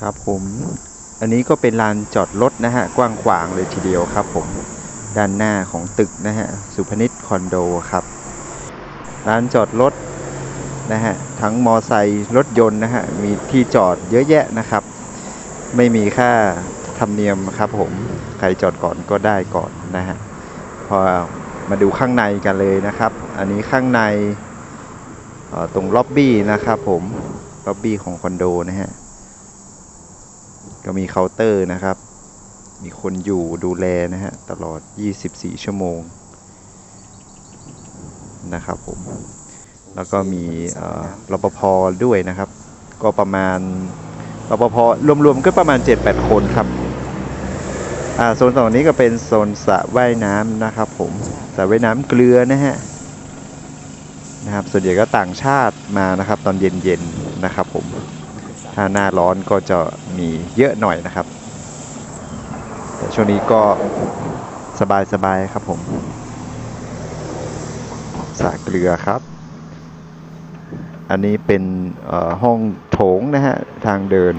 ครับผม อันนี้ก็เป็นลานจอดรถนะฮะกว้างขวางเลยทีเดียวครับผมด้านหน้าของตึกนะฮะสุพนิชคอนโดครับลานจอดรถนะฮะทั้งมอไซค์รถยนต์นะฮะมีที่จอดเยอะแยะนะครับ ไม่มีค่าธรรมเนียมครับผมใครจอดก่อนก็ได้ก่อนนะฮะพอมาดูข้างในกันเลยนะครับ อันนี้ข้างในตรงล็อบบี้นะครับผมล็อบบี้ของคอนโดนะฮะ ก็มีเคาน์เตอร์นะครับ มีคนอยู่ดูแลนะฮะ ตลอด 24 ชั่วโมงนะครับผม แล้วก็มีรปภด้วยนะครับ ก็ประมาณรปภรวมๆก็ประมาณ 7-8 คนครับอ่าโซนตรงนี้ก็เป็นโซนสระว่ายน้ำนะครับผมสระว่ายน้ำเกลือนะฮะนะครับส่วนใหญ่ก็ต่างชาติมานะครับ ตอนเย็นๆนะครับผม ถ้าหน้าร้อนก็จะมีเยอะหน่อยนะครับ แต่ช่วงนี้ก็สบายๆครับผมสระเกลือครับ อันนี้เป็นห้องโถงนะฮะทางเดิน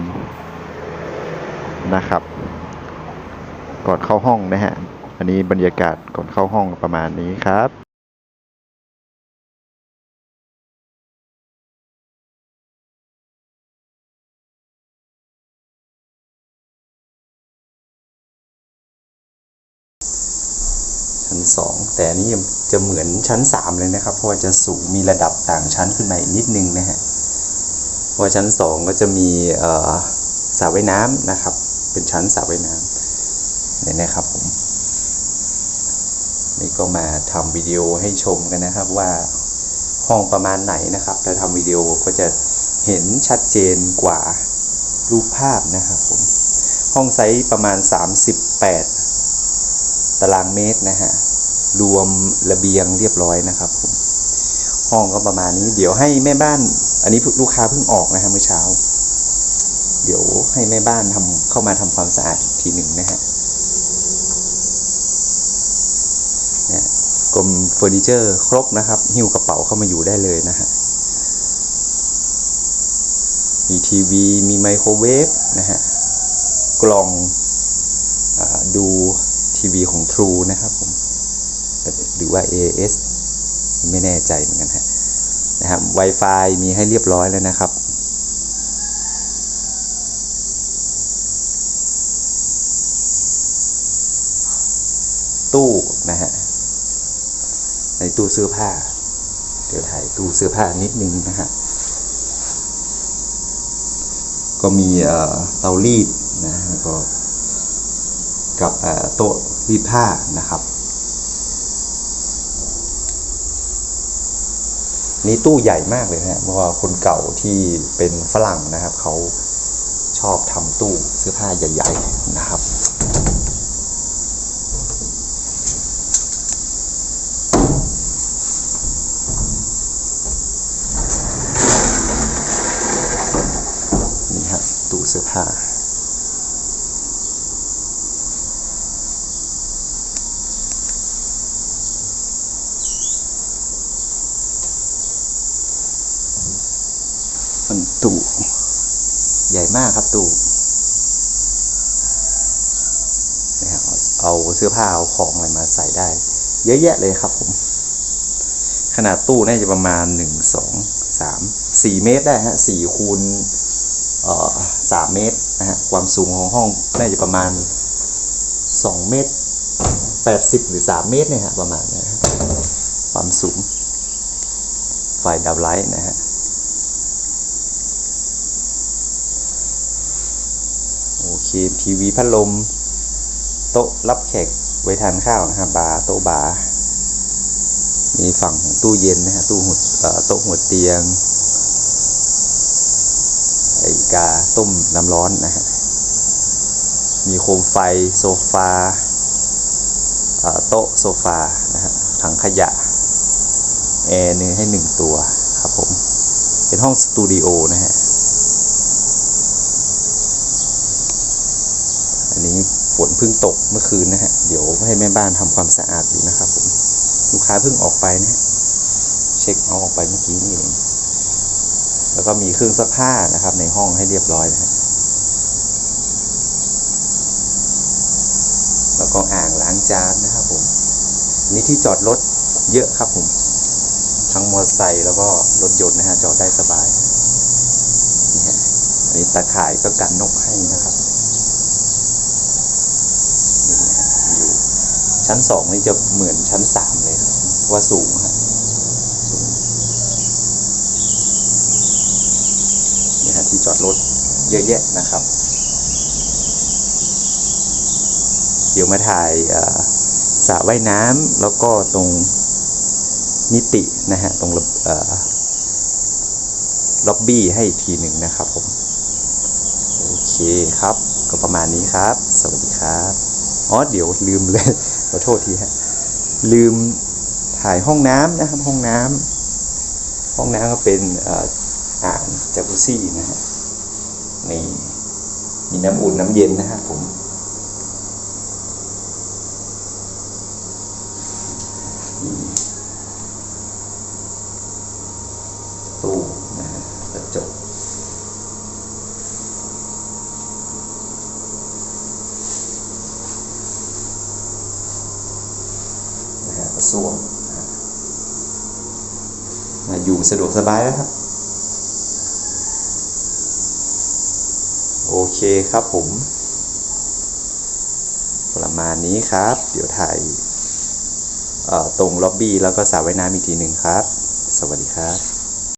นะครับ ก่อนเข้าห้องนะฮะ อันนี้บรรยากาศก่อนเข้าห้องประมาณนี้ครับ แต่นี้จะเหมือนชั้นสามเลยนะครับ เพราะว่าจะสูงมีระดับต่างชั้นขึ้นมาอีกนิดนึงนะฮะเพราะว่าชั้นสองก็จะมีสระว่ายน้ำนะครับ เป็นชั้นสระว่ายน้ำเนี่ยนะครับผมนี่ก็มาทำวิดีโอให้ชมกันนะครับว่าห้องประมาณไหนนะครับถ้าทำวิดีโอก็จะเห็นชัดเจนกว่ารูปภาพนะครับผมห้องไซส์ประมาณ 38 ตารางเมตรนะฮะ รวมระเบียงเรียบร้อยนะครับผมห้องก็ประมาณนี้ เดี๋ยวให้แม่บ้าน อันนี้ลูกค้าเพิ่งออกนะฮะเมื่อเช้า เดี๋ยวให้แม่บ้านทำเข้ามาทำความสะอาดอีกทีหนึ่งนะฮะเนี่ยกรมเฟอร์นิเจอร์ครบนะครับหิ้วกระเป๋าเข้ามาอยู่ได้เลยนะฮะมีทีวี มีไมโครเวฟนะฮะกล่องอดูทีวีของ True นะครับผม หรือว่า AS ไม่แน่ใจเหมือนกันฮะนะครับ Wi-Fi มีให้เรียบร้อยแล้วนะครับ ตู้นะฮะในตู้เสื้อผ้า เดี๋ยวถ่ายตู้เสื้อผ้านิดนึงนะฮะก็มีเอ่อเตารีดนะก็กับเอ่อโต๊ะรีดผ้านะครับ นี่ตู้ใหญ่มากเลยนะฮะเพราะว่าคนเก่าที่เป็นฝรั่งนะครับ เขาชอบทำตู้เสื้อผ้าใหญ่ ๆ นะครับ นี่ฮะตู้เสื้อผ้า มันตู้ใหญ่ มากครับตู้นะครับเอาเสื้อผ้าเอาของอะไรมาใส่ได้ เยอะแยะเลยครับผม ขนาดตู้น่าจะประมาณหนึ่งสองสามสี่เมตรได้ฮะสี่คูณเอ่อสามเมตรนะฮะความสูงของห้องน่าจะประมาณสองเมตรแปดสิบหรือสามเมตรเนี่ยฮะประมาณเนี้ยฮะความสูงไฟดับไลท์นะฮะ โอเค ทีวีพัดลม โต๊ะรับแขกไว้ทานข้าวนะครับบาร์โต๊ะบาร์มีฝั่งของตู้เย็นนะฮะตู้หัวโต๊ะหัวเตียงไอกาต้มน้ำร้อนนะฮะมีโคมไฟโซฟาโต๊ะโซฟานะฮะถังขยะแอร์หนึ่งให้หนึ่งตัวครับผม เป็นห้องสตูดิโอนะฮะ เพิ่งตกเมื่อคืนนะฮะ เดี๋ยวให้แม่บ้านทำความสะอาดอยู่นะครับผม ลูกค้าเพิ่งออกไปนะฮะ เช็คเอาออกไปเมื่อกี้นี่เอง แล้วก็มีเครื่องซักผ้านะครับ ในห้องให้เรียบร้อยนะฮะ แล้วก็อ่างล้างจานนะครับผม นี่ที่จอดรถเยอะครับผม ทั้งมอเตอร์ไซค์แล้วก็รถยนต์นะฮะจอดได้สบายนี่ฮะอันนี้ตาข่ายก็กันนกให้นะครับ ชั้นสองนี่จะเหมือนชั้นสามเลยครับ ว่าสูงฮะสูงนี่ฮะที่จอดรถเยอะแยะนะครับ เดี๋ยวมาถ่ายสระว่ายน้ำแล้วก็ตรงนิตินะฮะตรงรล็อบบี้ให้อีกทีหนึ่งนะครับผม โอเคครับ ก็ประมาณนี้ครับ สวัสดีครับ อ๋อ เดี๋ยวลืมเลย อโทษทีฮะลืมถ่ายห้องน้ำนะครับ ห้องน้ำห้องน้ำก็เป็นอ่ออ่างจากุซี่นะฮะนี่มีน้ำอุ่นน้ำเย็นนะฮะผม ตู้นะฮะกระจก นะฮะกระส้วมอยู่สะดวกสบายแล้วครับ โอเคครับผม ประมาณนี้ครับ เดี๋ยวถ่ายตรงล็อบบี้แล้วก็สาวไว้น้ำอีกทีหนึ่งครับ สวัสดีครับ